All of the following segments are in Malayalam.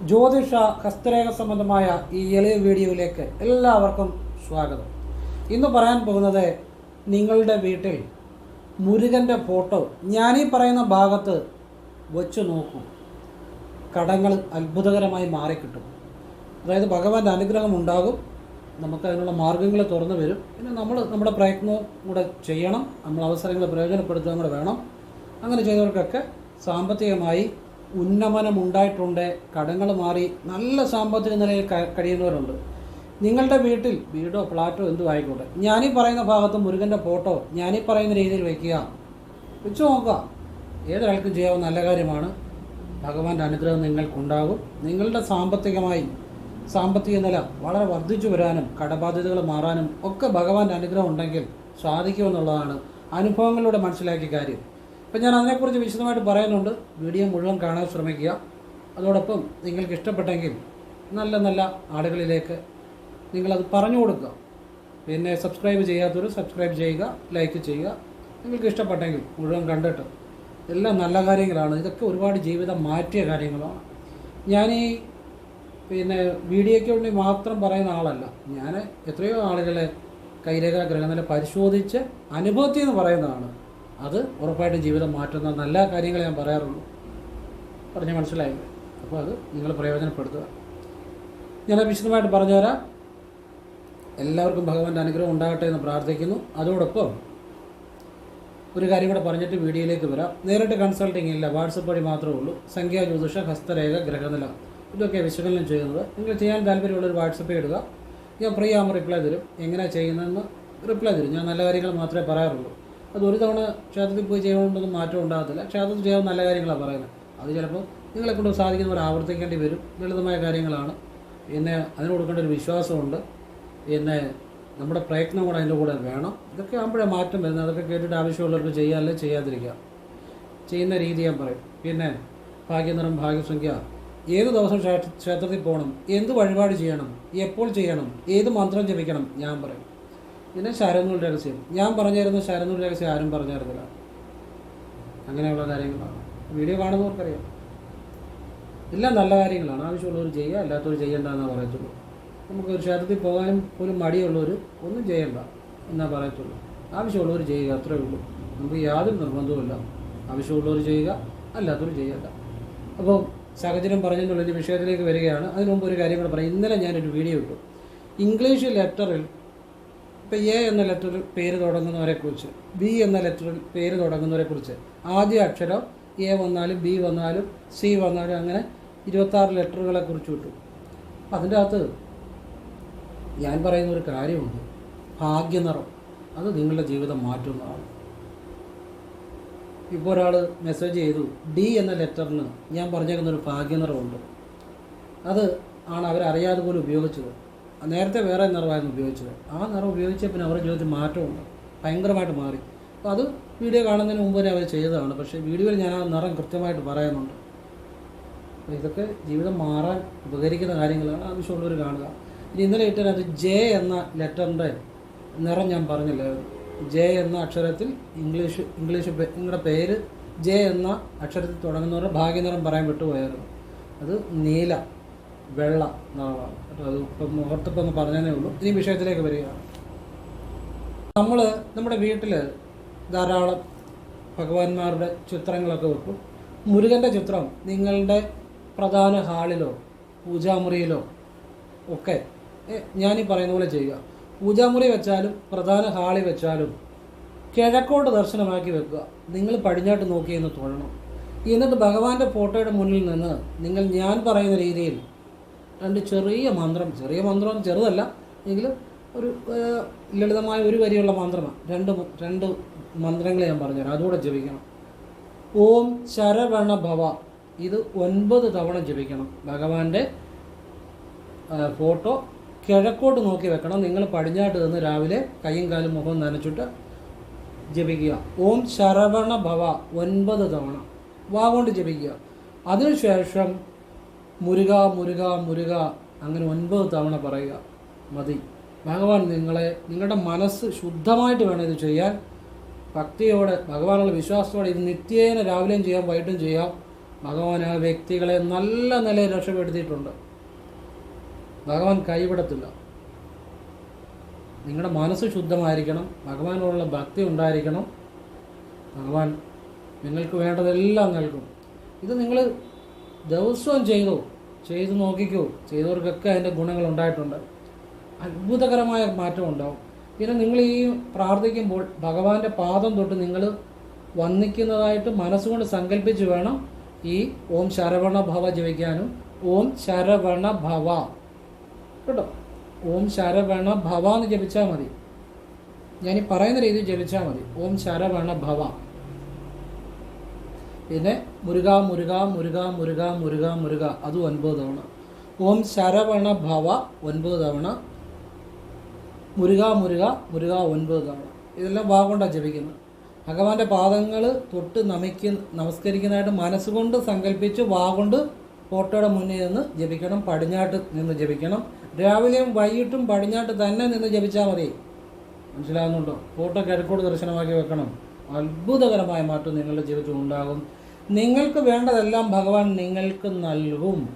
ജ്യോതിഷ ഹസ്തരേഖ സംബന്ധമായ ഈ എളിയ വീഡിയോയിലേക്ക് എല്ലാവർക്കും സ്വാഗതം. ഇന്ന് പറയാൻ പോകുന്നത് നിങ്ങളുടെ വീട്ടിൽ മുരുകന്റെ ഫോട്ടോ ഞാനീ പറയുന്ന ഭാഗത്ത് വച്ചു നോക്കും. കടങ്ങൾ അത്ഭുതകരമായി മാറിക്കിട്ടും. അതായത് ഭഗവാന്റെ അനുഗ്രഹം ഉണ്ടാകും. നമുക്ക് അതിനുള്ള മാർഗങ്ങൾ തുറന്നു വരും. പിന്നെ നമ്മൾ നമ്മുടെ പ്രയത്നവും കൂടെ ചെയ്യണം. നമ്മൾ അവസരങ്ങൾ പ്രയോജനപ്പെടുത്തുകയും കൂടെ വേണം. അങ്ങനെ ചെയ്തവർക്കൊക്കെ സാമ്പത്തികമായി ഉന്നമനം ഉണ്ടായിട്ടുണ്ട് കടങ്ങൾ മാറി നല്ല സാമ്പത്തിക നിലയിൽ കഴിയുന്നവരുണ്ട്. നിങ്ങളുടെ വീട്ടിൽ വീടോ ഫ്ലാറ്റോ എന്തും ആയിക്കോട്ടെ. ഞാനീ പറയുന്ന ഭാഗത്ത് മുരുകന്റെ ഫോട്ടോ ഞാനീ പറയുന്ന രീതിയിൽ വയ്ക്കുക വെച്ച് നോക്കുക. ഏതൊരാൾക്കും ചെയ്യാവുന്ന നല്ല കാര്യമാണ്. ഭഗവാന്റെ അനുഗ്രഹം നിങ്ങൾക്കുണ്ടാകും. നിങ്ങളുടെ സാമ്പത്തികമായി സാമ്പത്തിക നില വളരെ വർദ്ധിച്ചു വരാനും കടബാധ്യതകൾ മാറാനും ഒക്കെ ഭഗവാന്റെ അനുഗ്രഹം ഉണ്ടെങ്കിൽ സാധിക്കുമെന്നുള്ളതാണ് അനുഭവങ്ങളിലൂടെ മനസ്സിലാക്കിയ കാര്യം. അപ്പം ഞാൻ അതിനെക്കുറിച്ച് വിശദമായിട്ട് പറയുന്നുണ്ട് വീഡിയോ മുഴുവൻ കാണാൻ ശ്രമിക്കുക. അതോടൊപ്പം നിങ്ങൾക്ക് ഇഷ്ടപ്പെട്ടെങ്കിൽ നല്ല നല്ല ആളുകളിലേക്ക് നിങ്ങളത് പറഞ്ഞു കൊടുക്കുക. പിന്നെ സബ്സ്ക്രൈബ് ചെയ്യാത്തവർ സബ്സ്ക്രൈബ് ചെയ്യുക ലൈക്ക് ചെയ്യുക. നിങ്ങൾക്ക് ഇഷ്ടപ്പെട്ടെങ്കിൽ മുഴുവൻ കണ്ടിട്ട് എല്ലാം നല്ല കാര്യങ്ങളാണ്. ഇതൊക്കെ ഒരുപാട് ജീവിതം മാറ്റിയ കാര്യങ്ങളാണ്. ഞാൻ ഈ പിന്നെ വീഡിയോയ്ക്ക് വേണ്ടി മാത്രം പറയുന്ന ആളല്ല. ഞാൻ എത്രയോ ആളുകളെ കൈരേഖ ഗ്രഹനില പരിശോധിച്ച് അനുഭവത്തിൽ നിന്ന് പറയുന്നതാണ്. അത് ഉറപ്പായിട്ടും ജീവിതം മാറ്റുന്ന നല്ല കാര്യങ്ങൾ ഞാൻ പറയാറുള്ളൂ. പറഞ്ഞ് മനസ്സിലായി? അപ്പോൾ അത് നിങ്ങൾ പ്രയോജനപ്പെടുത്തുക. ഞാൻ വിശദമായിട്ട് പറഞ്ഞുതരാം. എല്ലാവർക്കും ഭഗവാന്റെ അനുഗ്രഹം ഉണ്ടാകട്ടെ എന്ന് പ്രാർത്ഥിക്കുന്നു. അതോടൊപ്പം ഒരു കാര്യം കൂടെ പറഞ്ഞിട്ട് വീഡിയോയിലേക്ക് വരാം. നേരിട്ട് കൺസൾട്ടിങ് ഇല്ല വാട്സപ്പ് വഴി മാത്രമേ ഉള്ളൂ. സംഖ്യാ ജ്യോതിഷ ഹസ്തരേഖ ഗ്രഹനില. ഇതൊക്കെ വിശകലനം ചെയ്യുന്നത്. നിങ്ങൾ ചെയ്യാൻ താല്പര്യമുള്ളൊരു വാട്സപ്പ് ഇടുക. ഞാൻ ഫ്രീ ആകുമ്പോൾ റിപ്ലൈ തരും. എങ്ങനെയാണ് ചെയ്യുന്നതെന്ന് റിപ്ലൈ തരും. ഞാൻ നല്ല കാര്യങ്ങൾ മാത്രമേ പറയാറുള്ളൂ. അത് ഒരു തവണ ക്ഷേത്രത്തിൽ പോയി ചെയ്യുന്നതുകൊണ്ടൊന്നും മാറ്റം ഉണ്ടാകത്തില്ല. ക്ഷേത്രത്തിൽ ചെയ്യാൻ നല്ല കാര്യങ്ങളാണ് പറയുന്നത്. അത് ചിലപ്പോൾ നിങ്ങളെ കൊണ്ട് സാധിക്കുന്നവർ ആവർത്തിക്കേണ്ടി വരും. ലളിതമായ കാര്യങ്ങളാണ്. പിന്നെ അതിന് കൊടുക്കേണ്ട ഒരു വിശ്വാസമുണ്ട്. പിന്നെ നമ്മുടെ പ്രയത്നം കൂടെ അതിന്റെ കൂടെ വേണം. ഇതൊക്കെ ആകുമ്പോഴേ മാറ്റം വരുന്നത് അതൊക്കെ കേട്ടിട്ട് ആവശ്യമുള്ളവർക്ക് ചെയ്യാല്ലേ ചെയ്യാതിരിക്കുക. ചെയ്യുന്ന രീതി ഞാൻ പറയും. പിന്നെ ഭാഗ്യനിറം ഭാഗ്യസംഖ്യ. ഏത് ദിവസം ക്ഷേത്രത്തിൽ പോകണം? എന്ത് വഴിപാട് ചെയ്യണം? എപ്പോൾ ചെയ്യണം? ഏത് മന്ത്രം ജപിക്കണം? ഞാൻ പറയും. പിന്നെ ശരനൂൽ രഹസ്യം. ഞാൻ പറഞ്ഞായിരുന്നു ശരനൂൽ രഹസ്യം ആരും പറഞ്ഞായിരുന്നില്ല. അങ്ങനെയുള്ള കാര്യങ്ങളാണ്. വീഡിയോ കാണുന്നവർക്കറിയാം. എല്ലാം നല്ല കാര്യങ്ങളാണ്. ആവശ്യമുള്ളവർ ചെയ്യുക അല്ലാത്തവർ ചെയ്യണ്ടെന്നേ പറയത്തുള്ളൂ. നമുക്ക് ഒരു ക്ഷേത്രത്തിൽ പോകാനും പോലും മടിയുള്ളവർ ഒന്നും ചെയ്യണ്ട എന്നാ പറയത്തുള്ളൂ. ആവശ്യമുള്ളവർ ചെയ്യുക അത്രേ ഉള്ളൂ. നമുക്ക് യാതൊരു നിർബന്ധവുമില്ല ആവശ്യമുള്ളവർ ചെയ്യുക അല്ലാത്തവർ ചെയ്യണ്ട. അപ്പോൾ സാഹചര്യം പറഞ്ഞെന്നുള്ള ഒരു വിഷയത്തിലേക്ക് വരികയാണ്. അതിനു മുമ്പ് ഒരു കാര്യം കൂടെ പറയാം. ഇന്നലെ ഞാനൊരു വീഡിയോ ഇട്ടു. ഇംഗ്ലീഷ് ലെറ്ററിൽ ഇപ്പം എ എന്ന ലെറ്ററിൽ പേര് തുടങ്ങുന്നവരെ കുറിച്ച് ബി എന്ന ലെറ്ററിൽ പേര് തുടങ്ങുന്നവരെ കുറിച്ച്. ആദ്യ അക്ഷരം എ വന്നാലും ബി വന്നാലും സി വന്നാലും അങ്ങനെ ഇരുപത്താറ് ലെറ്ററുകളെ കുറിച്ച് കിട്ടും അതിന്റെ അകത്ത് ഞാൻ പറയുന്ന ഒരു കാര്യമുണ്ട്. ഭാഗ്യനിറം അത് നിങ്ങളുടെ ജീവിതം മാറ്റുന്നതാണ്. ഇപ്പോൾ ഒരാൾ മെസ്സേജ് ചെയ്തു ഡി എന്ന ലെറ്ററിന് ഞാൻ പറഞ്ഞേക്കുന്ന ഒരു ഭാഗ്യനിറമുണ്ട്. അത് ആണ് അവരറിയാതെ പോലും ഉപയോഗിച്ചത്. നേരത്തെ വേറെ നിറമായിരുന്നു ഉപയോഗിച്ചത്. ആ നിറം ഉപയോഗിച്ച പിന്നെ അവരുടെ ജീവിതത്തിൽ മാറ്റമുണ്ട് ഭയങ്കരമായിട്ട് മാറി. അപ്പോൾ അത് വീഡിയോ കാണുന്നതിന് മുമ്പ് തന്നെ അവർ ചെയ്തതാണ്. പക്ഷേ വീഡിയോയിൽ ഞാൻ ആ നിറം കൃത്യമായിട്ട് പറയുന്നുണ്ട്. അപ്പോൾ ഇതൊക്കെ ജീവിതം മാറാൻ ഉപകരിക്കുന്ന കാര്യങ്ങളാണ് ആവശ്യമുള്ളവർ കാണുക. ഇനി ഇന്നലെ ഇട്ടതിനകത്ത് ജെ എന്ന ലെറ്ററിന്റെ നിറം ഞാൻ പറഞ്ഞില്ലായിരുന്നു. ജെ എന്ന അക്ഷരത്തിൽ ഇംഗ്ലീഷ് ഇംഗ്ലീഷ് നിങ്ങളുടെ പേര് ജെ എന്ന അക്ഷരത്തിൽ തുടങ്ങുന്നവരുടെ ഭാഗ്യനിറം പറയാൻ വിട്ടുപോയായിരുന്നു. അത് നീല. വെള്ള നാളാണ്. അത് ഇപ്പം മുഹൂർത്തപ്പം പറഞ്ഞതേ ഉള്ളൂ. ഇനി വിഷയത്തിലേക്ക് വരികയാണ്. നമ്മൾ നമ്മുടെ വീട്ടിൽ ധാരാളം ഭഗവാന്മാരുടെ ചിത്രങ്ങളൊക്കെ വെക്കും. മുരുകന്റെ ചിത്രം നിങ്ങളുടെ പ്രധാന ഹാളിലോ പൂജാമുറിയിലോ ഒക്കെ ഞാനീ പറയുന്ന പോലെ ചെയ്യുക. പൂജാമുറി വെച്ചാലും പ്രധാന ഹാളിൽ വെച്ചാലും കിഴക്കോട്ട് ദർശനമാക്കി വെക്കുക. നിങ്ങൾ പടിഞ്ഞാട്ട് നോക്കി എന്ന് തോന്നണം. എന്നിട്ട് ഭഗവാന്റെ ഫോട്ടോയുടെ മുന്നിൽ നിന്ന് നിങ്ങൾ ഞാൻ പറയുന്ന രീതിയിൽ രണ്ട് ചെറിയ മന്ത്രം ചെറിയ മന്ത്രം ചെറുതല്ല എങ്കിലും ഒരു ലളിതമായ ഒരു വരിയുള്ള മന്ത്രമാണ്. രണ്ട് രണ്ട് മന്ത്രങ്ങൾ ഞാൻ പറഞ്ഞുതരാം. അതുകൂടെ ജപിക്കണം. ഓം ശരവണ ഭവ ഇത് ഒൻപത് തവണ ജപിക്കണം. ഭഗവാന്റെ ഫോട്ടോ കിഴക്കോട്ട് നോക്കി വെക്കണം. നിങ്ങൾ പടിഞ്ഞാട്ട് നിന്ന് രാവിലെ കൈയും കാലും മുഖം നനച്ചിട്ട് ജപിക്കുക. ഓം ശരവണ ഭവ ഒൻപത് തവണ. വാ കൊണ്ട് ജപിക്കുക. അതിനുശേഷം മുരുക മുരുക മുരുക അങ്ങനെ ഒൻപത് തവണ പറയുക. മതി. ഭഗവാൻ നിങ്ങളെ നിങ്ങളുടെ മനസ്സ് ശുദ്ധമായിട്ട് വേണം ഇത് ചെയ്യാൻ. ഭക്തിയോടെ ഭഗവാനുള്ള വിശ്വാസത്തോടെ ഇത് നിത്യേന രാവിലെയും ചെയ്യാം വൈകിട്ടും ചെയ്യാം. ഭഗവാൻ ആ വ്യക്തികളെ നല്ല നിലയിൽ രക്ഷപ്പെടുത്തിയിട്ടുണ്ട്. ഭഗവാൻ കൈവിടത്തില്ല. നിങ്ങളുടെ മനസ്സ് ശുദ്ധമായിരിക്കണം. ഭഗവാനോടുള്ള ഭക്തി ഉണ്ടായിരിക്കണം. ഭഗവാൻ നിങ്ങൾക്ക് വേണ്ടതെല്ലാം നൽകും. ഇത് നിങ്ങൾ ദിവസവും ചെയ്തു. ചെയ്ത് നോക്കിക്കൂ. ചെയ്തവർക്കൊക്കെ അതിന്റെ ഗുണങ്ങൾ ഉണ്ടായിട്ടുണ്ട്. അത്ഭുതകരമായ മാറ്റം ഉണ്ടാവും. പിന്നെ നിങ്ങൾ ഈ പ്രാർത്ഥിക്കുമ്പോൾ ഭഗവാന്റെ പാദം തൊട്ട് നിങ്ങൾ വന്നിക്കുന്നതായിട്ട് മനസ്സുകൊണ്ട് സങ്കല്പിച്ച് വേണം ഈ ഓം ശരവണ ഭവ ജപിക്കാനും. ഓം ശരവണ ഭവ. കേട്ടോ? ഓം ശരവണ ഭവ എന്ന് ജപിച്ചാൽ മതി. ഞാൻ ഈ പറയുന്ന രീതിയിൽ ജപിച്ചാൽ മതി. ഓം ശരവണ ഭവ. പിന്നെ മുരുക മുരുക മുരുക മുരുക മുരുക മുരുക. അത് ഒൻപത് തവണ. ഓം ശരവണ ഭവ ഒൻപത് തവണ. മുരുക മുരുക മുരുക ഒൻപത് തവണ. ഇതെല്ലാം വാ കൊണ്ടാണ് ജപിക്കുന്നത്. ഭഗവാന്റെ പാദങ്ങൾ തൊട്ട് നമിക്ക നമസ്കരിക്കുന്നതായിട്ട് മനസ്സുകൊണ്ട് സങ്കല്പിച്ച് വാ കൊണ്ട് ഫോട്ടോയുടെ മുന്നിൽ നിന്ന് ജപിക്കണം പടിഞ്ഞാട്ട് നിന്ന് ജപിക്കണം. രാവിലെയും വൈകിട്ടും പടിഞ്ഞാട്ട് തന്നെ നിന്ന് ജപിച്ചാൽ മതി. മനസ്സിലാകുന്നുണ്ടോ ഫോട്ടോ കിഴക്കോട് ദർശനമാക്കി വെക്കണം. അത്ഭുതകരമായ മാറ്റം നിങ്ങളുടെ ജീവിതത്തിൽ ഉണ്ടാകും. നിങ്ങൾക്ക് വേണ്ടതെല്ലാം ഭഗവാൻ നിങ്ങൾക്ക് നൽകും.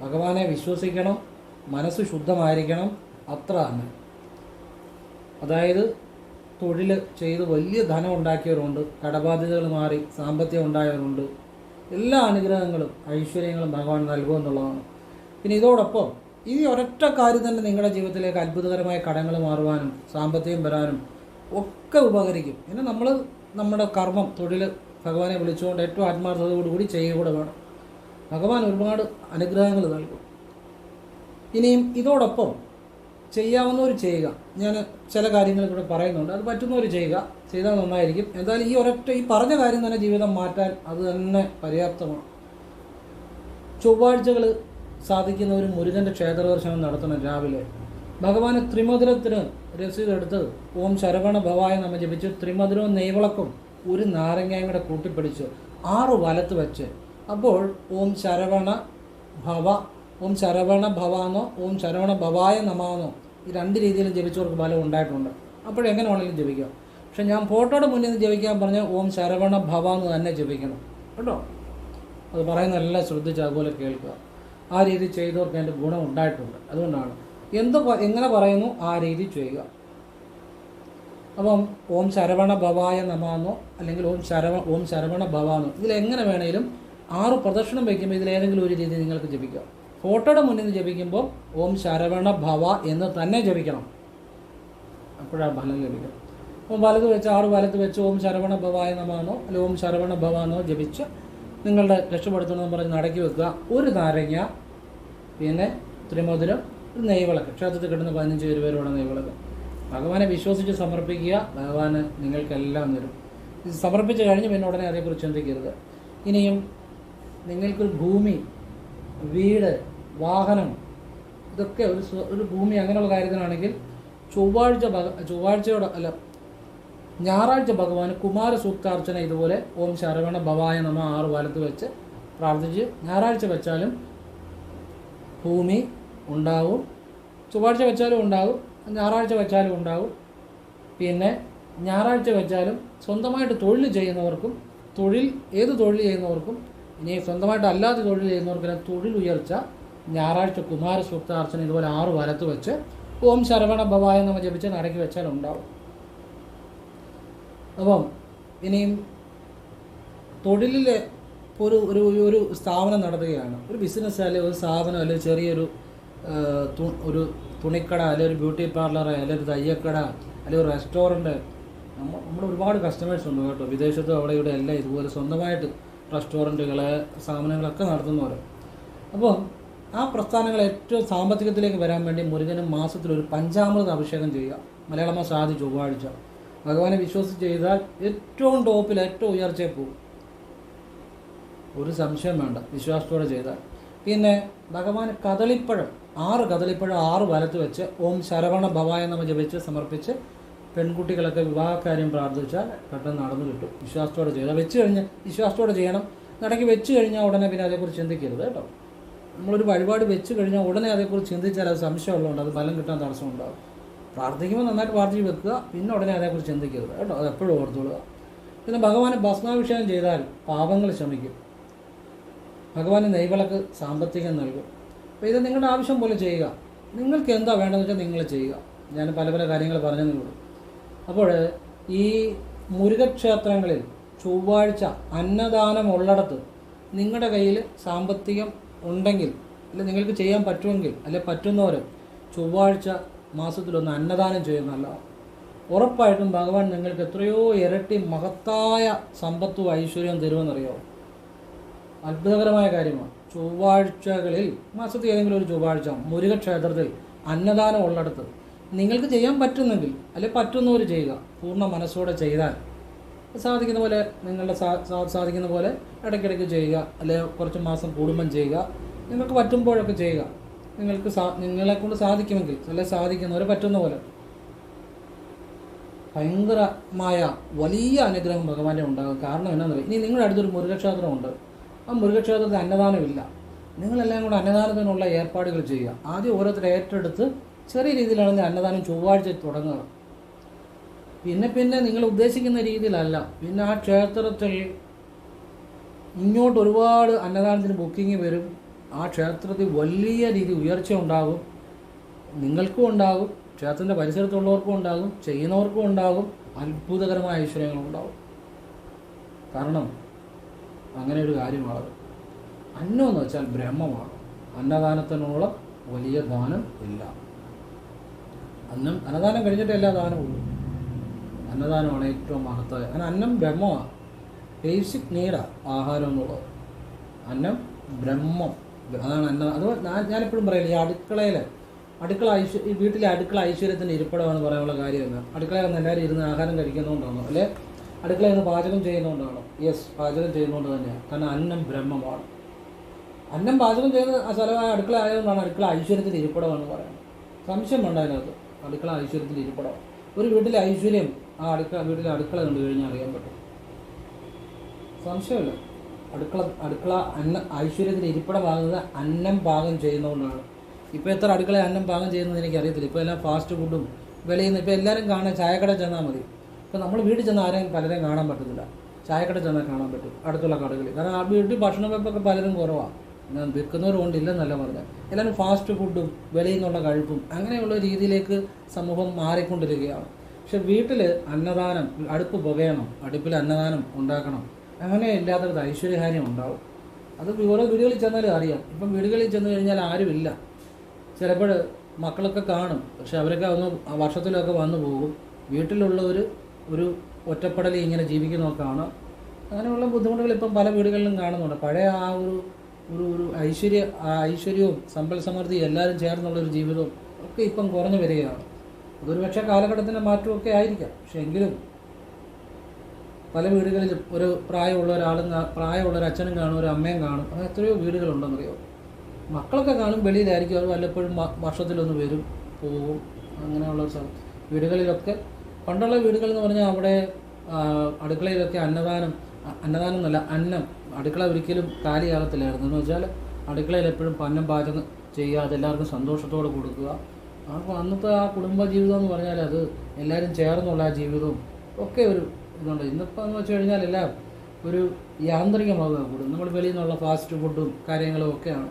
ഭഗവാനെ വിശ്വസിക്കണം മനസ്സ് ശുദ്ധമായിരിക്കണം അത്ര തന്നെ. അതായത് തൊഴിൽ ചെയ്ത് വലിയ ധനം ഉണ്ടാക്കിയവരുണ്ട് കടബാധ്യതകൾ മാറി സാമ്പത്തികം ഉണ്ടായവരുണ്ട്. എല്ലാ അനുഗ്രഹങ്ങളും ഐശ്വര്യങ്ങളും ഭഗവാൻ നൽകുമെന്നുള്ളതാണ് പിന്നെ ഇതോടൊപ്പം ഈ ഒരൊറ്റ കാര്യം തന്നെ നിങ്ങളുടെ ജീവിതത്തിലേക്ക് അത്ഭുതകരമായ കടങ്ങൾ മാറുവാനും സാമ്പത്തികം വരാനും ഒക്കെ ഉപകരിക്കും. പിന്നെ നമ്മൾ നമ്മുടെ കർമ്മം തൊഴിൽ ഭഗവാനെ വിളിച്ചുകൊണ്ട് ഏറ്റവും ആത്മാർത്ഥതയോടുകൂടി ചെയ്യുക കൂടെ വേണം. ഭഗവാൻ ഒരുപാട് അനുഗ്രഹങ്ങൾ നൽകും. ഇനിയും ഇതോടൊപ്പം ചെയ്യാവുന്നവർ ചെയ്യുക. ഞാൻ ചില കാര്യങ്ങൾ ഇവിടെ പറയുന്നുണ്ട്. അത് പറ്റുന്നവർ ചെയ്യുക. ചെയ്താൽ നന്നായിരിക്കും. എന്തായാലും ഈ ഒരൊറ്റ ഈ പറഞ്ഞ കാര്യം തന്നെ ജീവിതം മാറ്റാൻ അത് തന്നെ പര്യാപ്തമാണ്. ചൊവ്വാഴ്ചകൾ സാധിക്കുന്നവർ മുരുകന്റെ ക്ഷേത്രദർശനം നടത്തണം രാവിലെ. ഭഗവാന് ത്രിമധുരത്തിന് രസീതെടുത്ത് ഓം ശരവണ ഭവായ നമ്മ ജപിച്ചു ത്രിമധുരവും നെയ്വിളക്കും ഒരു നാരങ്ങയും കൂടെ കൂട്ടിപ്പിടിച്ചു ആറ് വലത്ത് വെച്ച്. അപ്പോൾ ഓം ശരവണ ഭവ ഓം ശരവണ ഭവാന്നോ ഓം ശരവണ ഭവായ നമാന്നോ ഈ രണ്ട് രീതിയിലും ജപിച്ചവർക്ക് ഫലം ഉണ്ടായിട്ടുണ്ട്. അപ്പോഴെങ്ങനെ വേണമെങ്കിലും ജപിക്കാം. പക്ഷെ ഞാൻ ഫോട്ടോയുടെ മുന്നിൽ നിന്ന് ജപിക്കാൻ പറഞ്ഞ ഓം ശരവണ ഭവ എന്ന് തന്നെ ജപിക്കണം. കേട്ടോ? അത് പറയുന്നതെല്ലാം ശ്രദ്ധിച്ച് അതുപോലെ കേൾക്കുക. ആ രീതി ചെയ്തവർക്ക് അതിന്റെ ഗുണം ഉണ്ടായിട്ടുണ്ട്. അതുകൊണ്ടാണ് എന്ത് എങ്ങനെ പറയുന്നു? ആ രീതി ചെയ്യുക. അപ്പം ഓം ശരവണ ഭവായ നമാന്നോ അല്ലെങ്കിൽ ഓം ശരവ ഓം ശരവണ ഭവാന്നോ ഇതിൽ എങ്ങനെ വേണേലും ആറ് പ്രദക്ഷിണം വയ്ക്കുമ്പോൾ ഇതിലേതെങ്കിലും ഒരു രീതി നിങ്ങൾക്ക് ജപിക്കാം. ഫോട്ടോയുടെ മുന്നിൽ നിന്ന് ജപിക്കുമ്പോൾ ഓം ശരവണ ഭവ എന്ന് തന്നെ ജപിക്കണം. അപ്പോഴാണ് ഫലം ലഭിക്കുക അപ്പം വലത് വെച്ച് ആറ് വലത്ത് വെച്ച് ഓം ശരവണ ഭവായ നമാന്നോ അല്ലെങ്കിൽ ഓം ശരവണ ഭവാന്നോ ജപിച്ച് നിങ്ങളുടെ രക്ഷപ്പെടുത്തണമെന്ന് പറഞ്ഞ് നടക്കി വെക്കുക. ഒരു നാരങ്ങ പിന്നെ ത്രിമധുരം ഒരു നെയ്വിളക്ക്. ക്ഷേത്രത്തിൽ കിട്ടുന്ന പതിനഞ്ച് പേര് പേരോടെ നെയ്വിളക്ക്. ഭഗവാനെ വിശ്വസിച്ച് സമർപ്പിക്കുക ഭഗവാന് നിങ്ങൾക്കെല്ലാം തരും. ഇത് സമർപ്പിച്ച് കഴിഞ്ഞ് പിന്നെ ഉടനെ അതേക്കുറിച്ച് ചിന്തിക്കരുത്. ഇനിയും നിങ്ങൾക്കൊരു ഭൂമി വീട് വാഹനം ഇതൊക്കെ ഒരു ഒരു ഭൂമി അങ്ങനെയുള്ള കാര്യത്തിനാണെങ്കിൽ ചൊവ്വാഴ്ച ഭഗ ചൊവ്വാഴ്ചയോടെ അല്ല ഞായറാഴ്ച ഭഗവാന് കുമാര സൂക്താർച്ചന ഇതുപോലെ ഓം ശരവണ ഭവായ നമ ആറ് വലത്ത് വെച്ച് പ്രാർത്ഥിച്ച് ഞായറാഴ്ച വെച്ചാലും ഭൂമി ഉണ്ടാവും. ചൊവ്വാഴ്ച വെച്ചാലും ഉണ്ടാവും ഞായറാഴ്ച വെച്ചാലും ഉണ്ടാവും. പിന്നെ ഞായറാഴ്ച വെച്ചാലും സ്വന്തമായിട്ട് തൊഴിൽ ചെയ്യുന്നവർക്കും തൊഴിൽ ഏത് തൊഴിൽ ചെയ്യുന്നവർക്കും ഇനി സ്വന്തമായിട്ട് അല്ലാതെ തൊഴിൽ ചെയ്യുന്നവർക്കെല്ലാം തൊഴിൽ ഉയർച്ച ഞായറാഴ്ച കുമാര സൂക്താർച്ചന ഇതുപോലെ ആറ് വലത്ത് വെച്ച് ഓം ശരവണ ഭവായ എന്ന് ജപിച്ച് നടക്കി വെച്ചാൽ ഉണ്ടാവും. അപ്പം ഇനിയും തൊഴിലിൽ ഒരു ഒരു ഒരു സ്ഥാപനം നടത്തുകയാണ്. ഒരു ബിസിനസ് അല്ലെങ്കിൽ ഒരു സ്ഥാപനം അല്ലെങ്കിൽ ചെറിയൊരു ഒരു തുണിക്കട അല്ലെങ്കിൽ ഒരു ബ്യൂട്ടി പാർലർ അല്ലെങ്കിൽ ഒരു തയ്യക്കട അല്ലെങ്കിൽ ഒരു റെസ്റ്റോറന്റ് നമ്മൾ നമ്മൾ ഒരുപാട് കസ്റ്റമേഴ്സ് ഉണ്ട് കേട്ടോ. വിദേശത്തും അവിടെ ഇവിടെ എല്ലാം ഇതുപോലെ സ്വന്തമായിട്ട് റെസ്റ്റോറന്റുകൾ സ്ഥാപനങ്ങളൊക്കെ നടത്തുന്നവർ അപ്പോൾ ആ പ്രസ്ഥാനങ്ങൾ ഏറ്റവും സാമ്പത്തികത്തിലേക്ക് വരാൻ വേണ്ടി മുരുകനും മാസത്തിൽ ഒരു പഞ്ചാമൃത അഭിഷേകം ചെയ്യുക. മലയാള മാസം ആദ്യ ചൊവ്വാഴ്ച. ഭഗവാനെ വിശ്വസിച്ച് ചെയ്താൽ ഏറ്റവും ടോപ്പിൽ ഏറ്റവും ഉയർച്ചയിൽ പോകും. ഒരു സംശയം വേണ്ട. വിശ്വാസത്തോടെ ചെയ്താൽ. പിന്നെ ഭഗവാൻ കദളിപ്പഴം. ആറ് കദളിപ്പഴം ആറ് വലത്ത് വെച്ച് ഓം ശരവണ ഭവായ നമ ജപിച്ച് സമർപ്പിച്ച് പെൺകുട്ടികളൊക്കെ വിവാഹകാര്യം പ്രാർത്ഥിച്ചാൽ പെട്ടെന്ന് നടന്നു കിട്ടും. വിശ്വാസത്തോടെ ചെയ്ത് വെച്ച് കഴിഞ്ഞ് വിശ്വാസത്തോടെ ചെയ്യണം. നടക്കി വെച്ച് കഴിഞ്ഞാൽ ഉടനെ പിന്നെ അതേക്കുറിച്ച് ചിന്തിക്കരുത് കേട്ടോ. നമ്മളൊരു വഴിപാട് വെച്ച് കഴിഞ്ഞാൽ ഉടനെ അതേക്കുറിച്ച് ചിന്തിച്ചാൽ അത് സംശയമുള്ളതുകൊണ്ട് അത് ഫലം കിട്ടാൻ തടസ്സം ഉണ്ടാകും പ്രാർത്ഥിക്കുമ്പോൾ നന്നായിട്ട് പ്രാർത്ഥിച്ച് വെക്കുക പിന്നെ ഉടനെ അതേക്കുറിച്ച് ചിന്തിക്കരുത് കേട്ടോ. അത് എപ്പോഴും ഓർത്തുകൊള്ളുക. പിന്നെ ഭഗവാനെ ഭസ്മാഭിഷേകം ചെയ്താൽ പാപങ്ങൾ ശമിക്കും. ഭഗവാന് നെയ്വിളക്ക് സാമ്പത്തികം നൽകും. അപ്പോൾ ഇത് നിങ്ങളുടെ ആവശ്യം പോലെ ചെയ്യുക. നിങ്ങൾക്ക് എന്താ വേണ്ടതെന്ന് വെച്ചാൽ നിങ്ങൾ ചെയ്യുക. ഞാൻ പല പല കാര്യങ്ങൾ പറഞ്ഞു നിങ്ങളോട്. അപ്പോൾ ഈ മുരുകക്ഷേത്രങ്ങളിൽ ചൊവ്വാഴ്ച അന്നദാനം ഉള്ളിടത്ത് നിങ്ങളുടെ കയ്യിൽ സാമ്പത്തികം ഉണ്ടെങ്കിൽ അല്ലെ നിങ്ങൾക്ക് ചെയ്യാൻ പറ്റുമെങ്കിൽ അല്ലെ പറ്റുന്നവർ ചൊവ്വാഴ്ച മാസത്തിലൊന്ന് അന്നദാനം ചെയ്യുന്നതല്ല ഉറപ്പായിട്ടും ഭഗവാൻ നിങ്ങൾക്ക് എത്രയോ ഇരട്ടി മഹത്തായ സമ്പത്തും ഐശ്വര്യവും തരുമെന്നറിയോ അത്ഭുതകരമായ കാര്യമാണ്. ചൊവ്വാഴ്ചകളിൽ മാസത്തിൽ ഏതെങ്കിലും ഒരു ചൊവ്വാഴ്ച മുരുകക്ഷേത്രത്തിൽ അന്നദാനം ഉള്ളിടത്ത്. നിങ്ങൾക്ക് ചെയ്യാൻ പറ്റുന്നെങ്കിൽ അല്ലെ പറ്റുന്നവർ ചെയ്യുക. പൂർണ മനസ്സോടെ ചെയ്താൽ സാധിക്കുന്ന പോലെ നിങ്ങളുടെ സാധിക്കുന്ന പോലെ ഇടയ്ക്കിടയ്ക്ക് ചെയ്യുക. അല്ലെ കുറച്ച് മാസം കൂടുമ്പം ചെയ്യുക. നിങ്ങൾക്ക് പറ്റുമ്പോഴൊക്കെ ചെയ്യുക. നിങ്ങൾക്ക് സാ നിങ്ങളെ കൊണ്ട് സാധിക്കുമെങ്കിൽ അല്ലെ സാധിക്കുന്നവർ പറ്റുന്ന പോലെ. ഭയങ്കരമായ വലിയ അനുഗ്രഹം ഭഗവാന്റെ ഉണ്ടാകും. കാരണം എന്നാണെന്നറിയാം ഇനി നിങ്ങളുടെ അടുത്തൊരു മുരുകക്ഷേത്രമുണ്ട്. ആ മൃഗക്ഷേത്രത്തിൽ അന്നദാനമില്ല. നിങ്ങളെല്ലാം കൂടെ അന്നദാനത്തിനുള്ള ഏർപ്പാടുകൾ ചെയ്യുക. ആദ്യം ഓരോരുത്തരെ ഏറ്റെടുത്ത് ചെറിയ രീതിയിലാണ് അന്നദാനം ചൊവ്വാഴ്ച തുടങ്ങുക. പിന്നെ പിന്നെ നിങ്ങൾ ഉദ്ദേശിക്കുന്ന രീതിയിലല്ല. പിന്നെ ആ ക്ഷേത്രത്തിൽ ഇങ്ങോട്ട് ഒരുപാട് അന്നദാനത്തിന് ബുക്കിംഗ് വരും. ആ ക്ഷേത്രത്തിൽ വലിയ രീതി ഉയർച്ച ഉണ്ടാകും. നിങ്ങൾക്കും ഉണ്ടാകും ക്ഷേത്രത്തിന്റെ പരിസരത്തുള്ളവർക്കും ഉണ്ടാകും ചെയ്യുന്നവർക്കും ഉണ്ടാകും അത്ഭുതകരമായ ഐശ്വര്യങ്ങളും ഉണ്ടാകും. കാരണം അങ്ങനെ ഒരു കാര്യം വളരും അന്നം എന്ന് വെച്ചാൽ ബ്രഹ്മമാണ്. അന്നദാനത്തിനുള്ള വലിയ ദാനം ഇല്ല. അന്നം അന്നദാനം കഴിഞ്ഞിട്ട് എല്ലാ ദാനമുള്ളൂ അന്നദാനമാണ് ഏറ്റവും മഹത്തായ. കാരണം അന്നം ബ്രഹ്മമാണ്. ബേസിക് നീഡാണ് ആഹാരം എന്നുള്ളത്. അന്നം ബ്രഹ്മം. അതാണ് അന്ന അത് ഞാൻ ഞാനെപ്പോഴും പറയില്ല ഈ അടുക്കളയിൽ അടുക്കള ഈ വീട്ടിലെ അടുക്കള ഐശ്വര്യത്തിന് ഇരിപ്പിടമാണ് പറയാനുള്ള കാര്യമല്ല അടുക്കളയിൽ എല്ലാവരും ഇരുന്ന് ആഹാരം കഴിക്കുന്നതുകൊണ്ടാണോ അല്ലെ? അടുക്കളയിൽ നിന്ന് പാചകം ചെയ്യുന്നതുകൊണ്ടാണോ? യെസ് പാചകം ചെയ്യുന്നതുകൊണ്ട് തന്നെയാണ്. കാരണം അന്നം ബ്രഹ്മമാണ്. അന്നം പാചകം ചെയ്യുന്ന ആ സ്ഥലമായ അടുക്കള ആയതുകൊണ്ടാണ് അടുക്കള ഐശ്വര്യത്തിന്റെ ഇരിപ്പിടമെന്ന് പറയുന്നത്. സംശയം അതിനകത്ത്. അടുക്കള ഐശ്വര്യത്തിന്റെ ഇരിപ്പിടം ഒരു വീട്ടിലെ ഐശ്വര്യം ആ അടുക്കള വീട്ടിലെ അടുക്കള കണ്ടു കഴിഞ്ഞാൽ അറിയാൻ പറ്റും. സംശയമില്ല. അടുക്കള അടുക്കള അന്ന ഐശ്വര്യത്തിന്റെ ഇരിപ്പിടമാകുന്നത് അന്നം പാകം ചെയ്യുന്നതുകൊണ്ടാണ്. ഇപ്പോൾ എത്ര അടുക്കള അന്നം പാകം ചെയ്യുന്നത് എനിക്ക് അറിയത്തില്ല ഇപ്പോൾ എല്ലാം ഫാസ്റ്റ് ഫുഡും വിലയുന്ന ഇപ്പോൾ എല്ലാവരും കാണാൻ ചായക്കട ചെന്നാൽ മതി. ഇപ്പോൾ നമ്മൾ വീട്ടിൽ ചെന്ന ആരെയും പലരെയും കാണാൻ പറ്റത്തില്ല. ചായക്കട ചെന്നാൽ കാണാൻ പറ്റും. അടുത്തുള്ള കടകളിൽ. കാരണം ആ വീട്ടിൽ ഭക്ഷണ വെപ്പൊക്കെ പലരും കുറവാണ് ഞാൻ വിൽക്കുന്നവരും ഇല്ലെന്നല്ല പറഞ്ഞത് എല്ലാവരും ഫാസ്റ്റ് ഫുഡും വിലയിൽ നിന്നുള്ള കഴിപ്പും അങ്ങനെയുള്ള രീതിയിലേക്ക് സമൂഹം മാറിക്കൊണ്ടിരിക്കുകയാണ്. പക്ഷെ വീട്ടിൽ അന്നദാനം അടുപ്പ് പുകയണം അടുപ്പിൽ അന്നദാനം ഉണ്ടാക്കണം അങ്ങനെ ഇല്ലാത്തൊരു ഐശ്വര്യഹാര്യം ഉണ്ടാവും. അത് ഓരോ വീടുകളിൽ ചെന്നാലും അറിയാം. ഇപ്പം വീടുകളിൽ ചെന്ന് കഴിഞ്ഞാൽ ആരുമില്ല ചിലപ്പോൾ മക്കളൊക്കെ കാണും. പക്ഷെ അവരൊക്കെ ഒന്ന് വർഷത്തിലൊക്കെ വന്നു പോകും. വീട്ടിലുള്ളവർ ഒരു ഒറ്റപ്പെടലിൽ ഇങ്ങനെ ജീവിക്കുന്നവർക്കാണ് കാണാം അങ്ങനെയുള്ള ബുദ്ധിമുട്ടുകൾ ഇപ്പം പല വീടുകളിലും കാണുന്നുണ്ട്. പഴയ ആ ഒരു ഒരു ഒരു ഐശ്വര്യ ആ ഐശ്വര്യവും സമ്പൽ സമൃദ്ധിയും എല്ലാവരും ചേർന്നുള്ളൊരു ജീവിതവും ഒക്കെ ഇപ്പം കുറഞ്ഞു വരികയാണ്. അതൊരു പക്ഷേ കാലഘട്ടത്തിന്റെ മാറ്റമൊക്കെ ആയിരിക്കാം. പക്ഷെ എങ്കിലും പല വീടുകളിലും ഒരു പ്രായമുള്ള ഒരാളും പ്രായമുള്ള ഒരു അച്ഛനും കാണും ഒരു അമ്മയും കാണും. അങ്ങനെ എത്രയോ വീടുകളുണ്ടെന്നറിയോ? മക്കളൊക്കെ കാണും വെളിയിലായിരിക്കും. അവർ വല്ലപ്പോഴും വർഷത്തിലൊന്ന് വരും പോവും. അങ്ങനെയുള്ള വീടുകളിലൊക്കെ പണ്ടുള്ള വീടുകൾ എന്ന് പറഞ്ഞാൽ അവിടെ അടുക്കളയിലൊക്കെ അന്നദാനം അന്നദാനം എന്നല്ല അന്നം അടുക്കള ഒരിക്കലും കാലിയാകത്തില്ലായിരുന്നു. എന്ന് വെച്ചാൽ അടുക്കളയിൽ എപ്പോഴും പന്നം പാചകം ചെയ്യുക അതെല്ലാവർക്കും സന്തോഷത്തോടെ കൊടുക്കുക. അപ്പോൾ അന്നത്തെ ആ കുടുംബ ജീവിതം എന്ന് പറഞ്ഞാൽ അത് എല്ലാവരും ചേർന്നുള്ള ആ ജീവിതവും ഒക്കെ ഒരു ഇതുണ്ട്. ഇന്നിപ്പോൾ എന്ന് വെച്ച് കഴിഞ്ഞാൽ എല്ലാം ഒരു യാന്ത്രികമാകുക കൂടും നമ്മൾ വെളിയിൽ നിന്നുള്ള ഫാസ്റ്റ് ഫുഡും കാര്യങ്ങളും ഒക്കെയാണ്.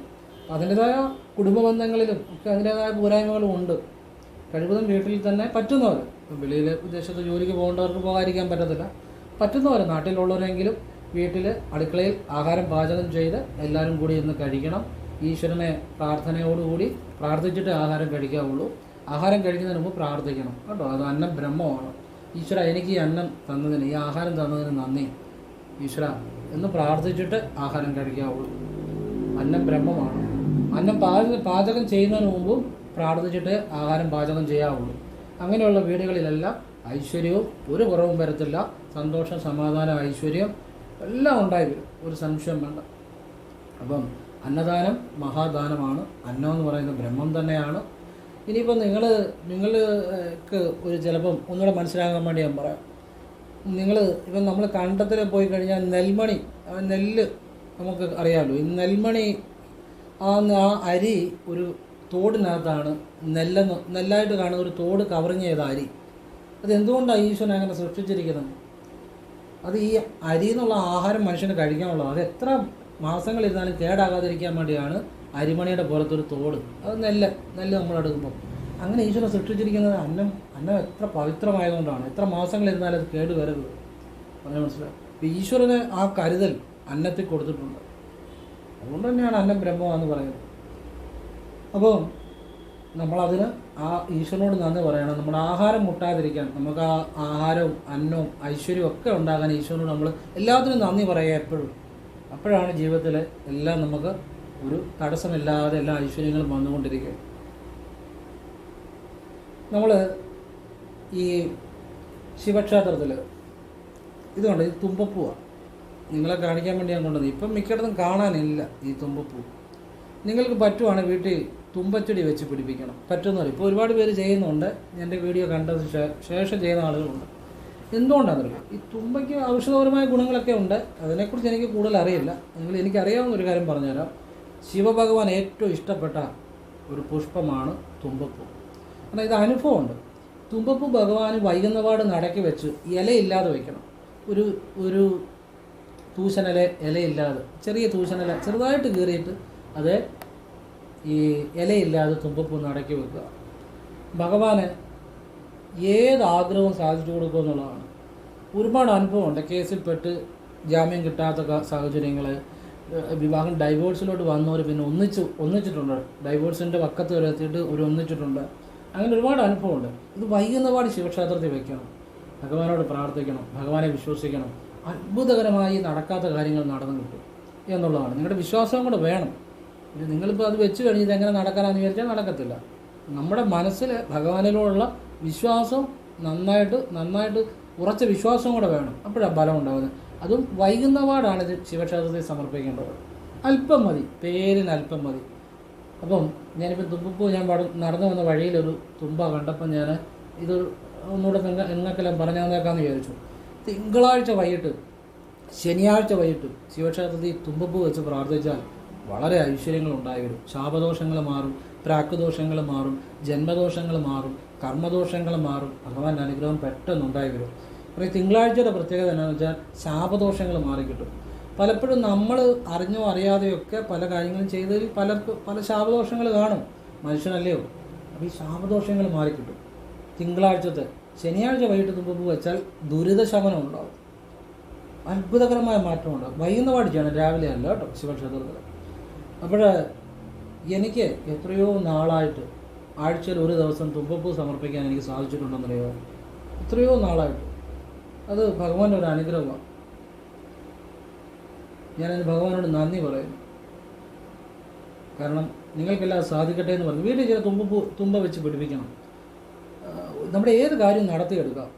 അതിന്റെതായ കുടുംബ ബന്ധങ്ങളിലും ഒക്കെ അതിന്റെതായ പോരായ്മകളും ഉണ്ട്. കഴിവതും വീട്ടിൽ തന്നെ പറ്റുന്നവർ വെളിയിൽ വിദേശത്ത് ജോലിക്ക് പോകേണ്ടവർക്ക് പോകാതിരിക്കാൻ പറ്റത്തില്ല. പറ്റുന്നവർ നാട്ടിലുള്ളവരെങ്കിലും വീട്ടിൽ അടുക്കളയിൽ ആഹാരം പാചകം ചെയ്ത് എല്ലാവരും കൂടി ഇന്ന് കഴിക്കണം. ഈശ്വരനെ പ്രാർത്ഥനയോടുകൂടി പ്രാർത്ഥിച്ചിട്ട് ആഹാരം കഴിക്കാവുള്ളൂ. ആഹാരം കഴിക്കുന്നതിന് മുമ്പ് പ്രാർത്ഥിക്കണം. കേട്ടോ? അത് അന്നം ബ്രഹ്മമാണ്. ഈശ്വര എനിക്ക് ഈ അന്നം തന്നതിന് ഈ ആഹാരം തന്നതിന് നന്ദി. ഈശ്വര എന്ന് പ്രാർത്ഥിച്ചിട്ട് ആഹാരം കഴിക്കാവുള്ളൂ. അന്നം ബ്രഹ്മമാണ്. അന്നം പാചകം പാചകം ചെയ്യുന്നതിന് മുമ്പും പ്രാർത്ഥിച്ചിട്ട് ആഹാരം പാചകം ചെയ്യാവുള്ളൂ. അങ്ങനെയുള്ള വീടുകളിലെല്ലാം ഐശ്വര്യവും ഒരു കുറവും വരത്തില്ല. സന്തോഷം സമാധാനം ഐശ്വര്യം എല്ലാം ഉണ്ടായി വരും. ഒരു സംശയം വേണ്ട. അപ്പം അന്നദാനം മഹാദാനമാണ്. അന്നം എന്ന് പറയുന്നത് ബ്രഹ്മം തന്നെയാണ്. ഇനിയിപ്പോൾ നിങ്ങൾ നിങ്ങൾക്ക് ഒരു ചിലപ്പം ഒന്നുകൂടെ മനസ്സിലാകാൻ വേണ്ടി ഞാൻ പറയാം. നിങ്ങൾ ഇപ്പം നമ്മൾ കണ്ടത്തിൽ പോയി കഴിഞ്ഞാൽ നെൽമണി നെല്ല് നമുക്ക് അറിയാമല്ലോ ഈ നെൽമണി ആ അരി ഒരു തോടിനകത്താണ് നെല്ലെന്ന് നെല്ലായിട്ട് കാണുന്ന ഒരു തോട് കവറിങ് ചെയ്ത അരി. അതെന്തുകൊണ്ടാണ് ഈശ്വരൻ അങ്ങനെ സൃഷ്ടിച്ചിരിക്കുന്നത്? അത് ഈ അരി എന്നുള്ള ആഹാരം മനുഷ്യന് കഴിക്കാനുള്ളത് അത് എത്ര മാസങ്ങളിരുന്നാലും കേടാകാതിരിക്കാൻ വേണ്ടിയാണ് അരിമണിയുടെ പുറത്തൊരു തോട്. അത് നെല്ല് നെല്ല് നമ്മളെടുക്കുമ്പോൾ അങ്ങനെ ഈശ്വരൻ സൃഷ്ടിച്ചിരിക്കുന്നത് അന്നം അന്നം എത്ര പവിത്രമായതുകൊണ്ടാണ്. എത്ര മാസങ്ങളിരുന്നാലും അത് കേട് വരരുത്. മനസ്സിലായി അപ്പോൾ ഈശ്വരന് ആ കരുതൽ അന്നത്തിൽ കൊടുത്തിട്ടുണ്ട്. അതുകൊണ്ട് തന്നെയാണ് അന്നം ബ്രഹ്മമാണെന്ന് പറയുന്നത്. അപ്പോൾ നമ്മളതിന് ആ ഈശ്വരനോട് നന്ദി പറയണം. നമ്മുടെ ആഹാരം മുട്ടാതിരിക്കാൻ നമുക്ക് ആ ആഹാരവും അന്നവും ഐശ്വര്യവും ഒക്കെ ഉണ്ടാകാൻ ഈശ്വരനോട് നമ്മൾ എല്ലാത്തിനും നന്ദി പറയുക എപ്പോഴും. അപ്പോഴാണ് ജീവിതത്തിൽ എല്ലാം നമുക്ക് ഒരു തടസ്സമില്ലാതെ എല്ലാ ഐശ്വര്യങ്ങളും വന്നുകൊണ്ടിരിക്കുക. നമ്മൾ ഈ ശിവക്ഷേത്രത്തിൽ ഇതുകൊണ്ട് ഈ തുമ്പപ്പൂവാണ് നിങ്ങളെ കാണിക്കാൻ വേണ്ടി ഞാൻ കൊണ്ടുവന്നത്. ഇപ്പം മിക്കയിടത്തും കാണാനില്ല ഈ തുമ്പപ്പൂ. നിങ്ങൾക്ക് പറ്റുവാണെങ്കിൽ വീട്ടിൽ തുമ്പച്ചെടി വെച്ച് പിടിപ്പിക്കണം. പറ്റുന്നവർ ഇപ്പോൾ ഒരുപാട് പേര് ചെയ്യുന്നുണ്ട്. എന്റെ വീഡിയോ കണ്ടതിന് ശേഷം ചെയ്യുന്ന ആളുകളുണ്ട്. എന്തുകൊണ്ടാണെന്നറിയോ? ഈ തുമ്പയ്ക്ക് ഔഷധപരമായ ഗുണങ്ങളൊക്കെ ഉണ്ട്. അതിനെക്കുറിച്ച് എനിക്ക് കൂടുതൽ അറിയില്ല. നിങ്ങൾ എനിക്കറിയാവുന്ന ഒരു കാര്യം പറഞ്ഞുതരാം. ശിവഭഗവാൻ ഏറ്റവും ഇഷ്ടപ്പെട്ട ഒരു പുഷ്പമാണ് തുമ്പപ്പൂ. കാരണം ഇത് അനുഭവമുണ്ട്. തുമ്പപ്പൂ ഭഗവാൻ വൈകുന്നപാട് നടക്കി വെച്ച് ഇലയില്ലാതെ വെക്കണം. ഒരു ഒരു തൂശനില ഇലയില്ലാതെ ചെറിയ തൂശനില ചെറുതായിട്ട് കീറിയിട്ട് അത് ഈ ഇലയില്ലാതെ തുമ്പപ്പൂ നടക്കി വെക്കുക. ഭഗവാന് ഏത് ആഗ്രഹവും സാധിച്ചു കൊടുക്കുക എന്നുള്ളതാണ്. ഒരുപാട് അനുഭവമുണ്ട്. കേസിൽപ്പെട്ട് ജാമ്യം കിട്ടാത്ത സാഹചര്യങ്ങൾ വിവാഹം ഡൈവോഴ്സിലോട്ട് വന്നവർ പിന്നെ ഒന്നിച്ച് ഒന്നിച്ചിട്ടുണ്ട്. ഡൈവോഴ്സിന്റെ പക്കത്ത് വരെ എത്തിയിട്ട് ഒരു ഒന്നിച്ചിട്ടുണ്ട്. അങ്ങനെ ഒരുപാട് അനുഭവമുണ്ട്. ഇത് വൈകുന്നപാട് ശിവക്ഷേത്രത്തിൽ വെക്കണം. ഭഗവാനോട് പ്രാർത്ഥിക്കണം. ഭഗവാനെ വിശ്വസിക്കണം. അത്ഭുതകരമായി നടക്കാത്ത കാര്യങ്ങൾ നടന്നു കിട്ടും എന്നുള്ളതാണ്. നിങ്ങളുടെ വിശ്വാസവും കൂടെ വേണം. പിന്നെ നിങ്ങളിപ്പോൾ അത് വെച്ച് കഴിഞ്ഞ് ഇതെങ്ങനെ നടക്കാനാന്ന് വിചാരിച്ചാൽ നടക്കത്തില്ല. നമ്മുടെ മനസ്സിൽ ഭഗവാനിലുള്ള വിശ്വാസം നന്നായിട്ട് നന്നായിട്ട് ഉറച്ച വിശ്വാസം കൂടെ വേണം. അപ്പോഴാണ് ബലം ഉണ്ടാകുന്നത് അതും വൈകുന്നപാടാണ് ഇത് ശിവക്ഷേത്രത്തിൽ സമർപ്പിക്കേണ്ടത്. അല്പം മതി. പേരിന് അല്പം മതി. അപ്പം ഞാനിപ്പോൾ തുമ്പപ്പൂ ഞാൻ നടന്നു വന്ന വഴിയിലൊരു തുമ്പ കണ്ടപ്പോൾ ഞാൻ ഇത് ഒന്നുകൂടെ നിങ്ങൾ നിങ്ങൾക്കെല്ലാം പറഞ്ഞു വിചാരിച്ചു. തിങ്കളാഴ്ച വൈകിട്ട് ശനിയാഴ്ച വൈകിട്ട് ശിവക്ഷേത്രത്തിൽ തുമ്പപ്പൂ വെച്ച് പ്രാർത്ഥിച്ചാൽ വളരെ ഐശ്വര്യങ്ങൾ ഉണ്ടായിവരും ശാപദോഷങ്ങൾ മാറും പ്രാക്കുദോഷങ്ങൾ മാറും ജന്മദോഷങ്ങൾ മാറും കർമ്മദോഷങ്ങൾ മാറും ഭഗവാന്റെ അനുഗ്രഹം പെട്ടെന്ന് ഉണ്ടായി വരും അപ്പോൾ തിങ്കളാഴ്ചയുടെ പ്രത്യേകത എന്താണെന്ന് വെച്ചാൽ ശാപദോഷങ്ങൾ മാറിക്കിട്ടും. പലപ്പോഴും നമ്മൾ അറിഞ്ഞോ അറിയാതെയോ ഒക്കെ പല കാര്യങ്ങളും ചെയ്തതിൽ പലർക്ക് പല ശാപദോഷങ്ങൾ കാണും. മനുഷ്യനല്ലയോ? അപ്പോൾ ഈ ശാപദോഷങ്ങൾ മാറിക്കിട്ടും. തിങ്കളാഴ്ചത്തെ ശനിയാഴ്ച വൈകിട്ട് തുമ്പ് വെച്ചാൽ ദുരിതശമനം ഉണ്ടാവും. അത്ഭുതകരമായ മാറ്റമുണ്ടാകും വൈകുന്നപാട് ചെയ്യണം. രാവിലെ അല്ല കേട്ടോ ശിവക്ഷേത്രത്തിൽ. അപ്പോൾ എനിക്ക് എത്രയോ നാളായിട്ട് ആഴ്ചയിൽ ഒരു ദിവസം തുമ്പപ്പൂ സമർപ്പിക്കാൻ എനിക്ക് സാധിച്ചിട്ടുണ്ടെന്നറിയോ? എത്രയോ നാളായിട്ട്. അത് ഭഗവാന്റെ ഒരു അനുഗ്രഹമാണ്. ഞാനതിന് ഭഗവാനോട് നന്ദി പറയുന്നു കാരണം നിങ്ങൾക്കെല്ലാം സാധിക്കട്ടെ എന്ന് പറഞ്ഞു. വീട്ടിൽ ചില തുമ്പപ്പൂ തുമ്പ വെച്ച് പിടിപ്പിക്കണം. നമ്മുടെ ഏത് കാര്യം നടത്തിയെടുക്കാം.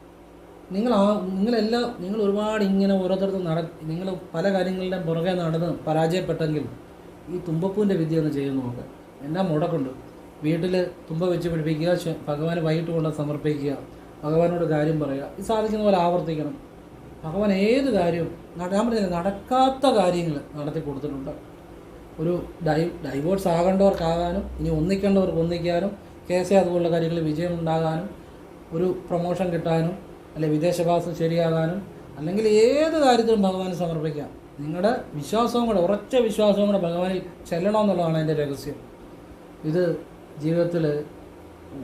നിങ്ങൾ ആ നിങ്ങളെല്ലാം നിങ്ങൾ ഒരുപാട് ഇങ്ങനെ ഓരോരുത്തർക്കും നട നിങ്ങൾ പല കാര്യങ്ങളുടെ പുറകെ നടന്ന് പരാജയപ്പെട്ടെങ്കിൽ ഈ തുമ്പപ്പൂവിന്റെ വിദ്യ ഒന്ന് ചെയ്ത് നോക്ക്. എന്നാ മുടക്കുണ്ട്. വീട്ടിൽ തുമ്പ വെച്ച് പിടിപ്പിക്കുക ഭഗവാനെ വൈകിട്ട് കൊണ്ട് സമർപ്പിക്കുക ഭഗവാനോട് കാര്യം പറയുക. ഇത് സാധിക്കുന്ന പോലെ ആവർത്തിക്കണം. ഭഗവാൻ ഏത് കാര്യവും നടക്കാൻ പറഞ്ഞില്ല നടക്കാത്ത കാര്യങ്ങൾ നടത്തി കൊടുത്തിട്ടുണ്ട്. ഒരു ഡൈ ഡൈവോഴ്സ് ആകേണ്ടവർക്കാകാനും ഇനി ഒന്നിക്കേണ്ടവർക്ക് ഒന്നിക്കാനും കേസേ അതുപോലുള്ള കാര്യങ്ങളിൽ വിജയം ഉണ്ടാകാനും ഒരു പ്രൊമോഷൻ കിട്ടാനും അല്ലെ വിദേശവാസം ശരിയാകാനും അല്ലെങ്കിൽ ഏത് കാര്യത്തിലും ഭഗവാന് സമർപ്പിക്കാം. നിങ്ങളുടെ വിശ്വാസവും കൂടെ ഉറച്ച വിശ്വാസവും കൂടെ ഭഗവാനിൽ ചെല്ലണമെന്നുള്ളതാണ് എന്റെ രഹസ്യം. ഇത് ജീവിതത്തിൽ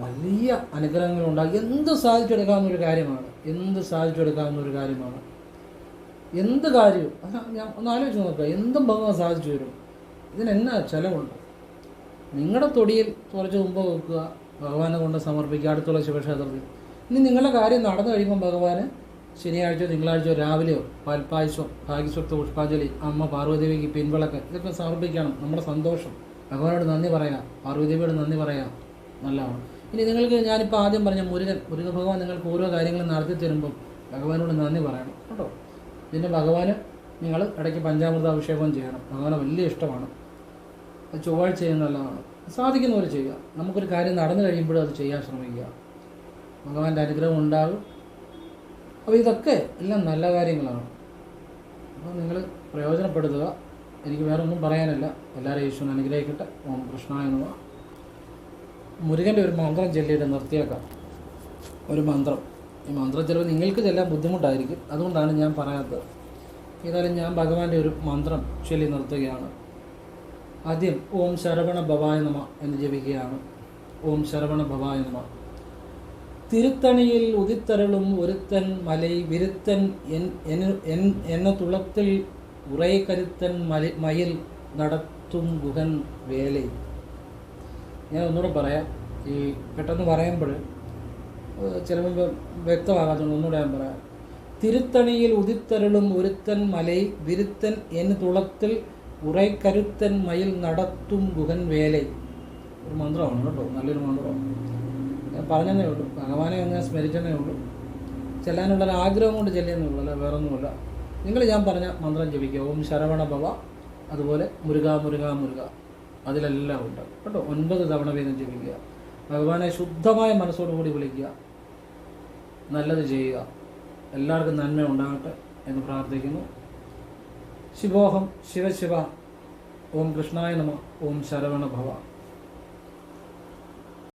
വലിയ അനുഗ്രഹങ്ങൾ ഉണ്ടാകും എന്ത് സാധിച്ചെടുക്കാവുന്ന ഒരു കാര്യമാണ് എന്ത് സാധിച്ചെടുക്കാവുന്ന ഒരു കാര്യമാണ് എന്ത് കാര്യവും അത് ഞാൻ ഒന്ന് ആലോചിച്ച് നോക്കുക എന്തും ഭഗവാൻ സാധിച്ചു വരും ഇതിനെന്നാ ചിലവുണ്ട്? നിങ്ങളുടെ തൊടിയിൽ കുറച്ച് മുമ്പ് വെക്കുക ഭഗവാനെ കൊണ്ട് സമർപ്പിക്കുക അടുത്തുള്ള ശിവക്ഷേത്രത്തിൽ. ഇനി നിങ്ങളുടെ കാര്യം നടന്നു കഴിയുമ്പോൾ ഭഗവാന് ശനിയാഴ്ചയോ തിങ്കളാഴ്ചയോ രാവിലെയോ പാൽപ്പായസോ ഭാഗ്യസ്വത്ത് പുഷ്പാഞ്ജലി അമ്മ പാർവതിദേവിക്ക് പിൻവിളക്ക് ഇതൊക്കെ സമർപ്പിക്കണം. നമ്മുടെ സന്തോഷം. ഭഗവാനോട് നന്ദി പറയാം. പാർവതിദേവിയോട് നന്ദി പറയാം. നല്ലതാണ്. ഇനി നിങ്ങൾക്ക് ഞാനിപ്പോൾ ആദ്യം പറഞ്ഞ മുരുകൻ മുരുകൻ ഭഗവാൻ നിങ്ങൾക്ക് ഓരോ കാര്യങ്ങളും നടത്തി തരുമ്പം ഭഗവാനോട് നന്ദി പറയണം കേട്ടോ? പിന്നെ ഭഗവാന് നിങ്ങൾ ഇടയ്ക്ക് പഞ്ചാമൃത അഭിഷേകം ചെയ്യണം. ഭഗവാനെ വലിയ ഇഷ്ടമാണ്. അത് ചൊവ്വാഴ്ച നല്ലതാണ്. സാധിക്കുന്നവർ ചെയ്യുക. നമുക്കൊരു കാര്യം നടന്നു കഴിയുമ്പോഴും അത് ചെയ്യാൻ ശ്രമിക്കുക. ഭഗവാന്റെ അനുഗ്രഹം ഉണ്ടാകും. അപ്പോൾ ഇതൊക്കെ എല്ലാം നല്ല കാര്യങ്ങളാണ്. അപ്പോൾ നിങ്ങൾ പ്രയോജനപ്പെടുത്തുക. എനിക്ക് വേറെ ഒന്നും പറയാനില്ല. എല്ലാവരും ഈശ്വരൻ അനുഗ്രഹിക്കട്ടെ. ഓം കൃഷ്ണായ നമഃ മുരുകന്റെ ഒരു മന്ത്രം ചൊല്ലിയിട്ട് നിർത്തിയേക്കാം. ഒരു മന്ത്രം. ഈ മന്ത്രം ചിലപ്പോൾ നിങ്ങൾക്ക് ചെല്ലാൻ ബുദ്ധിമുട്ടായിരിക്കും. അതുകൊണ്ടാണ് ഞാൻ പറയാത്തത്. ഏതായാലും ഞാൻ ഭഗവാന്റെ ഒരു മന്ത്രം ചൊല്ലി നിർത്തുകയാണ്. ആദ്യം ഓം ശരവണ ഭവായ നമ എന്ന് ജപിക്കുകയാണ്. ഓം ശരവണ ഭവായ നമ. തിരുത്തണിയിൽ ഉദിത്തരളും ഒരുത്തൻ മലൈ വിരുത്തൻ എന്ന തുളത്തിൽ ഉറേ കരുത്തൻ മയിൽ നടത്തും ഗുഹൻ വേല. ഞാൻ ഒന്നുകൂടെ പറയാം. ഈ പെട്ടെന്ന് പറയുമ്പോൾ ചിലപ്പോൾ വ്യക്തമാകാത്തതുകൊണ്ട് ഒന്നുകൂടെ ഞാൻ പറയാം. തിരുത്തണിയിൽ ഉദിത്തരളും ഒരുത്തൻ മലൈ വിരുത്തൻ എന്ന തുളത്തിൽ ഉറൈക്കരുത്തൻ മയിൽ നടത്തും ഗുഹൻ വേലൈ. ഒരു മന്ത്രമാണ് കേട്ടോ. നല്ലൊരു മന്ത്രമാണ്. പറഞ്ഞതേ ഉള്ളൂ. ഭഗവാനെ ഞാൻ സ്മരിച്ചതേ ഉള്ളൂ. ചെല്ലാനുള്ള ആഗ്രഹം കൊണ്ട് ചെല്ലുന്നേ ഉള്ളൂ. അല്ല വേറൊന്നുമില്ല. നിങ്ങൾ ഞാൻ പറഞ്ഞ മന്ത്രം ജപിക്കുക. ഓം ശരവണ ഭവ അതുപോലെ മുരുക മുരുക മുരുക. അതിലെല്ലാം ഉണ്ട്. കേട്ടോ? ഒൻപത് തവണ വീതം ജപിക്കുക. ഭഗവാനെ ശുദ്ധമായ മനസ്സോടുകൂടി വിളിക്കുക. നല്ലത് ചെയ്യുക. എല്ലാവർക്കും നന്മ ഉണ്ടാകട്ടെ എന്ന് പ്രാർത്ഥിക്കുന്നു. ശിവോഹം ശിവശിവ. ഓം കൃഷ്ണായ നമ. ഓം ശരവണ ഭവ.